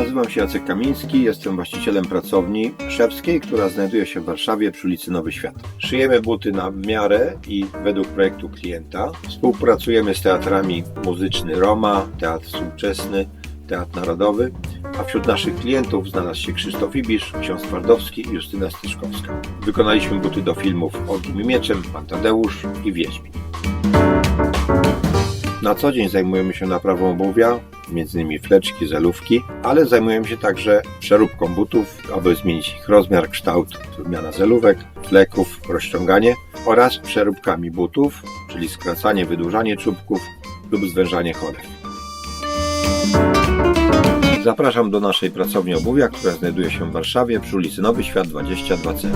Nazywam się Jacek Kamiński, jestem właścicielem pracowni szewskiej, która znajduje się w Warszawie przy ulicy Nowy Świat. Szyjemy buty na miarę i według projektu klienta. Współpracujemy z teatrami muzyczny Roma, Teatr Współczesny, Teatr Narodowy, a wśród naszych klientów znalazł się Krzysztof Ibisz, Ksiądz Twardowski i Justyna Styszkowska. Wykonaliśmy buty do filmów i Mieczem, Pan Tadeusz i Wiedźmin. Na co dzień zajmujemy się naprawą obuwia, m.in. fleczki, zelówki, ale zajmujemy się także przeróbką butów, aby zmienić ich rozmiar, kształt, wymiana zelówek, fleków, rozciąganie oraz przeróbkami butów, czyli skracanie, wydłużanie czubków lub zwężanie cholew. Zapraszam do naszej pracowni obuwia, która znajduje się w Warszawie przy ulicy Nowy Świat 22C.